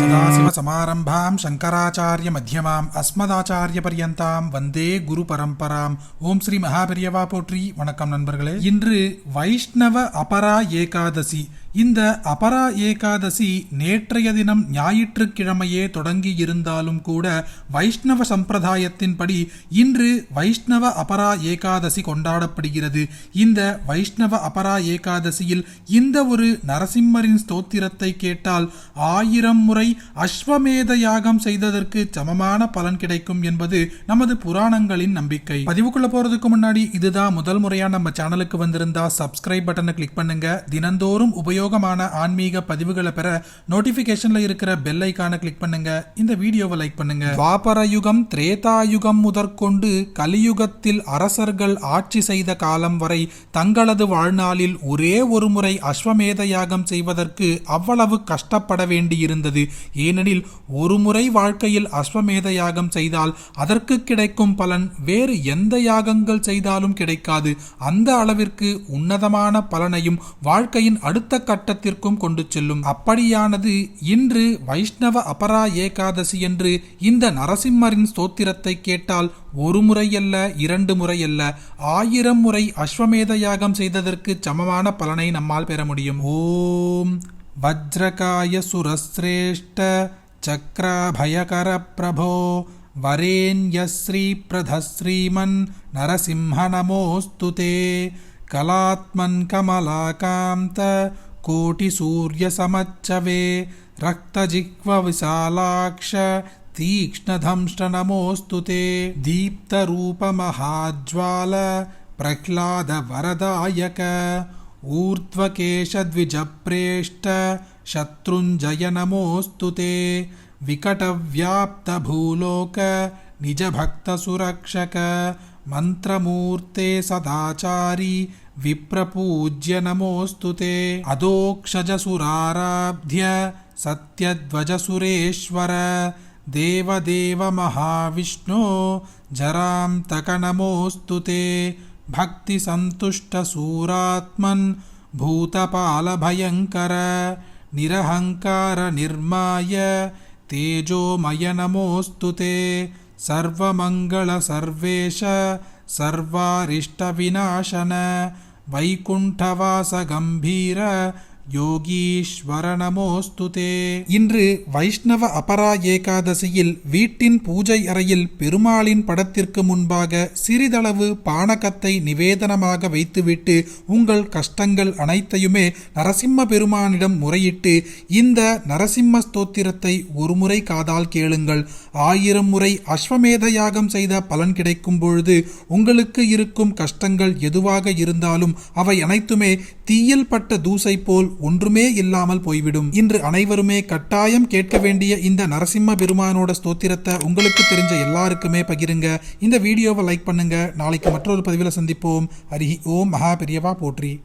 சதாசிவசமாரம்பாம் சங்கராச்சாரிய மத்தியமாம் அஸ்மதாச்சாரிய பரியந்தாம் வந்தே குரு பரம்பராம் ஓம் ஸ்ரீ மகாபெரியவா போற்றி வணக்கம் நண்பர்களே இன்று வைஷ்ணவ அபரா ஏகாதசி இந்த அபரா ஏகாதசி நேற்றைய தினம் ஞாயிற்றுக்கிழமையே தொடங்கி இருந்தாலும் கூட வைஷ்ணவ சம்பிரதாயத்தின்படி இன்று வைஷ்ணவ அபரா ஏகாதசி கொண்டாடப்படுகிறது. இந்த வைஷ்ணவ அபரா ஏகாதசியில் இந்த ஒரு நரசிம்மரின் ஸ்தோத்திரத்தை கேட்டால் ஆயிரம் முறை அஸ்வமேத யாகம் செய்ததற்கு சமமான பலன் கிடைக்கும் என்பது நமது புராணங்களின் நம்பிக்கை. பதிவுக்குள்ள போறதுக்கு முன்னாடி இதுதான் முதல் முறையா நம்ம சேனலுக்கு வந்திருந்தா சப்ஸ்கிரைப் பட்டனை கிளிக் பண்ணுங்க. தினந்தோறும் உபயோகமான ஆன்மீக பதிவுகளை பெற நோட்டிபிகேஷன்ல இருக்கிற பெல் ஐக்கான கிளிக் பண்ணுங்க. இந்த வீடியோவை லைக் பண்ணுங்க. துவாபர யுகம் திரேதா யுகம் முதற்கொண்டு கலியுகத்தில் அரசர்கள் ஆட்சி செய்த காலம் வரை தங்களது வாழ்நாளில் ஒரே ஒரு முறை அஸ்வமேத யாகம் செய்வதற்கு அவ்வளவு கஷ்டப்பட வேண்டியிருந்தது. ஏனெனில் ஒரு முறை வாழ்க்கையில் அஸ்வமேத யாகம் செய்தால் அதற்கு கிடைக்கும் பலன் வேறு எந்த யாகங்கள் செய்தாலும் கிடைக்காது. அந்த அளவிற்கு உன்னதமான பலனையும் வாழ்க்கையின் அடுத்த கட்டத்திற்கும் கொண்டு செல்லும் அப்படியானது இன்று வைஷ்ணவ அபரா ஏகாதசி என்று இந்த நரசிம்மரின் ஸ்தோத்திரத்தை கேட்டால் ஒரு முறையல்ல இரண்டு முறையல்ல ஆயிரம் முறை அஸ்வமேத யாகம் செய்ததற்கு சமமான பலனை நம்மால் பெற முடியும் ஓம் வஜ்ரகாய சுரஸ்ரேஷ்ட சக்ராபயகர பிரபோ वरेण्य श्रीप्रधश्रीमन् नरसिंह नमोऽस्तु ते कलात्मन् कमलाकान्त कोटिसूर्यसमच्चवे रक्तजिह्वविशालाक्ष तीक्ष्णधंष्ट नमोऽस्तु ते दीप्तरूपमहाज्वाल प्रह्लादवरदायक ऊर्ध्वकेशद्विजप्रेष्ठ शत्रुञ्जय नमोऽस्तु ते विकटव्याप्तभूलोक निजभक्तसुरक्षक मन्त्रमूर्ते सदाचारी विप्रपूज्य नमोऽस्तु ते अधोक्षजसुराराध्य सत्यध्वजसुरेश्वर देवदेव महाविष्णो जरां तक नमोऽस्तु ते भक्तिसन्तुष्टसूरात्मन् भूतपालभयङ्कर निरहङ्कारनिर्माय तेजोमय नमोऽस्तु ते सर्वमङ्गलसर्वेश सर्वारिष्टविनाशन वैकुण्ठवासगम्भीर யோகீஸ்வர நமோஸ்துதே இன்று வைஷ்ணவ அபரா ஏகாதசியில் வீட்டின் பூஜை அறையில் பெருமாளின் படத்திற்கு முன்பாக சிறிதளவு பானகத்தை நிவேதனமாக வைத்துவிட்டு உங்கள் கஷ்டங்கள் அனைத்தையுமே நரசிம்ம பெருமானிடம் முறையிட்டு இந்த நரசிம்ம ஸ்தோத்திரத்தை ஒரு முறை காதால் கேளுங்கள். ஆயிரம் முறை அஸ்வமேத யாகம் செய்த பலன் கிடைக்கும் பொழுது உங்களுக்கு இருக்கும் கஷ்டங்கள் எதுவாக இருந்தாலும் அவை அனைத்துமே தீயில் பட்ட தூசை போல் ஒன்றுமே இல்லாமல் போய்விடும். இன்று அனைவருமே கட்டாயம் கேட்க வேண்டிய இந்த நரசிம்ம பெருமானோட ஸ்தோத்திரத்தை உங்களுக்கு தெரிஞ்ச எல்லாருக்குமே பகிருங்க. இந்த வீடியோவை லைக் பண்ணுங்க. நாளைக்கு மற்றொரு பதிவில் சந்திப்போம். ஹரி ஓம். மகா பெரியவா போற்றி.